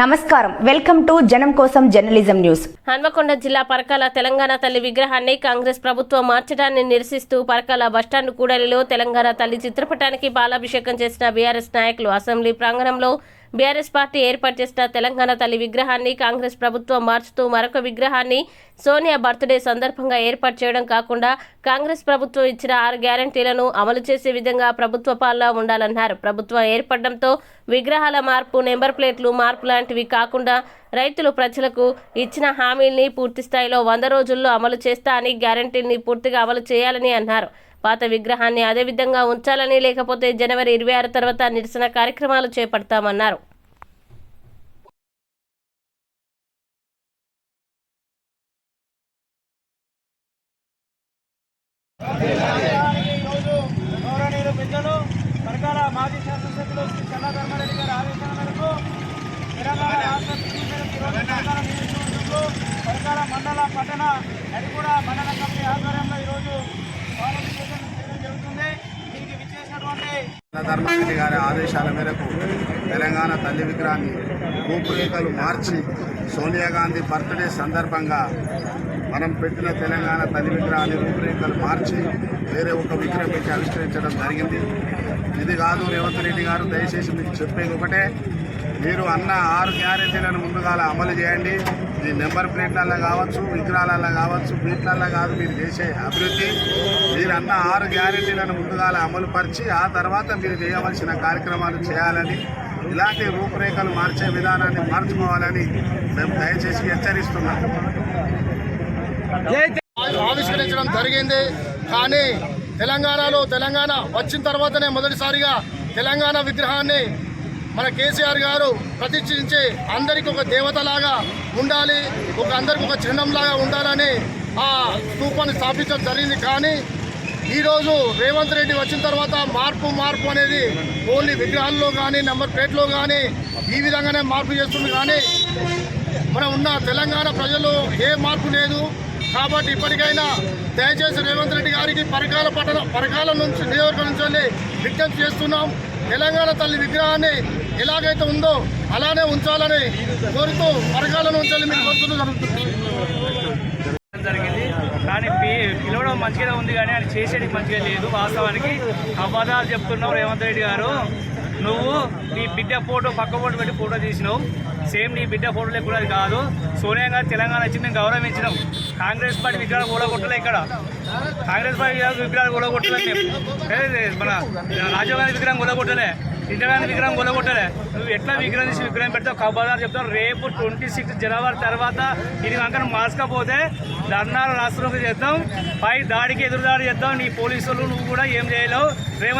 నమస్కారం. Welcome to జనం కోసం జర్నలిజం న్యూస్. హన్మకొండ జిల్లా పరకాల తెలంగాణ తల్లి విగ్రహాన్ని కాంగ్రెస్ ప్రభుత్వం మార్చడాన్ని నిరసిస్తూ పరకాల బస్టాండ్ కూడలిలో తెలంగాణ తల్లి చిత్రపటానికి బాలాభిషేకం చేసిన బీఆర్ఎస్ నాయకులు అసెంబ్లీ ప్రాంగణంలో బీఆర్ఎస్ పార్టీ ఏర్పాటు చేసిన తెలంగాణ తల్లి విగ్రహాన్ని కాంగ్రెస్ ప్రభుత్వం మార్చుతూ మరొక విగ్రహాన్ని సోనియా బర్త్డే సందర్భంగా ఏర్పాటు చేయడం కాకుండా కాంగ్రెస్ ప్రభుత్వం ఇచ్చిన ఆరు గ్యారంటీలను అమలు చేసే విధంగా ప్రభుత్వ పాలన ఉండాలన్నారు. ప్రభుత్వం ఏర్పడడంతో విగ్రహాల మార్పు నెంబర్ ప్లేట్లు మార్పు లాంటివి కాకుండా రైతులు ప్రజలకు ఇచ్చిన హామీల్ని పూర్తి స్థాయిలో వంద రోజుల్లో అమలు చేస్తా అని గ్యారంటీని పూర్తిగా అమలు చేయాలని అన్నారు. పాత విగ్రహాన్ని అదే విధంగా ఉంచాలని లేకపోతే జనవరి ఇరవై ఆరు తర్వాత నిరసన కార్యక్రమాలు చేపడతామన్నారు ఈరోజు గౌరవనీయులు పెద్దలు పరకాల మాజీ శాసనసభ్యులు శ్రీ చల్లా ధర్మారెడ్డి గారి ఆదేశాల మేరకు తెలంగాణ రాష్ట్ర నియోజకవర్గంలో పరకాల మండల పట్టణ నడిగూడ మండల కమిటీ ఆధ్వర్యంలో ఈరోజు పాలాభిషేకం చేయడం జరుగుతుంది. ధర్మారెడ్డి గారి ఆదేశాల మేరకు తెలంగాణ తల్లి విగ్రహాన్ని రూపురేఖలు మార్చి సోనియా గాంధీ బర్త్డే సందర్భంగా మనం పెట్టిన తెలంగాణ తల్లి విగ్రహాన్ని రూపురేఖలు మార్చి వేరే ఒక విగ్రహం పెట్టి ఆవిష్కరించడం జరిగింది. ఇది కాదు రేవంత్ రెడ్డి గారు దయచేసి మీకు చెప్పేది ఒకటే మీరు అన్న ఆరు గ్యారెంటీలను ముందుగా అమలు చేయండి. ఈ నెంబర్ ప్లేట్లలో కావచ్చు విగ్రహాలలో కావచ్చు ప్లేట్లలో కాదు మీరు చేసే అభివృద్ధి. మీరు అన్న ఆరు గ్యారెంటీలను ముందుగా అమలు పరిచి ఆ తర్వాత మీరు చేయవలసిన కార్యక్రమాలు చేయాలని ఇలాంటి రూపురేఖలు మార్చే విధానాన్ని మార్చుకోవాలని మేము దయచేసి హెచ్చరిస్తున్నాం. ఆవిష్కరించడం జరిగింది కానీ తెలంగాణలో తెలంగాణ వచ్చిన తర్వాతనే మొదటిసారిగా తెలంగాణ విగ్రహాన్ని మన కేసీఆర్ గారు ప్రతిష్ఠించి అందరికి ఒక దేవతలాగా ఉండాలి ఒక అందరికి ఒక చిహ్నంలాగా ఉండాలని ఆ స్థూపాన్ని స్థాపించడం జరిగింది. కానీ ఈరోజు రేవంత్ రెడ్డి వచ్చిన తర్వాత మార్పు మార్పు అనేది ఓన్లీ విగ్రహాల్లో కానీ నెంబర్ ప్లేట్లో కానీ ఈ విధంగానే మార్పు చేస్తుంది. కానీ మన ఉన్న తెలంగాణ ప్రజలు ఏ మార్పు లేదు. కాబట్టి ఇప్పటికైనా దయచేసి రేవంత్ రెడ్డి గారికి పరకాల పట్టణ పరకాల నుంచి నియోజకవర్గం నుంచి వెళ్ళి విజ్ఞప్తి చేస్తున్నాం. తెలంగాణ తల్లి విగ్రహాన్ని ఎలాగైతే ఉందో అలానే ఉంచాలని కోరుతూ వర్గాలను ఉంచాలని మీరు మీకు జరుగుతుంది. జరిగింది. కానీ పి- పిలవడం మంచిగానే ఉంది కానీ ఆయన చేసేది మంచిగా లేదు. వాస్తవానికి అబద్ధాలు చెప్తున్నావు రేవంత్ రెడ్డి గారు. నువ్వు నీ బిడ్డ ఫోటో పక్క ఫోటో పెట్టి ఫోటో తీసినావు. సేమ్ నీ బిడ్డ ఫోటో లేకుండా అది కాదు. సోనియా గారు తెలంగాణ వచ్చి మేము గౌరవించినాం. కాంగ్రెస్ పార్టీ విగ్రహాలు కూడగొట్టలే ఇక్కడ. కాంగ్రెస్ పార్టీ విగ్రహాలు కూడగొట్టలే. మేము మన రాజీవ్ గాంధీ విగ్రహం కూడగొట్టలే. ఇందిరాగాంధీ విగ్రహం కూడగొట్టలే నువ్వు ఎట్లా విగ్రహం తీసి విగ్రహం పెడతావు? కబాదారు చెప్తావు రేపు ట్వంటీ సిక్స్ జనవరి తర్వాత ఇది కనుక మార్చకపోతే ధర్నాలు రాష్ట్రంలో చేద్దాం. పై దాడికి ఎదురు దాడి చేద్దాం. నీ పోలీసులు నువ్వు కూడా ఏం చేయలేవు. రేవంత్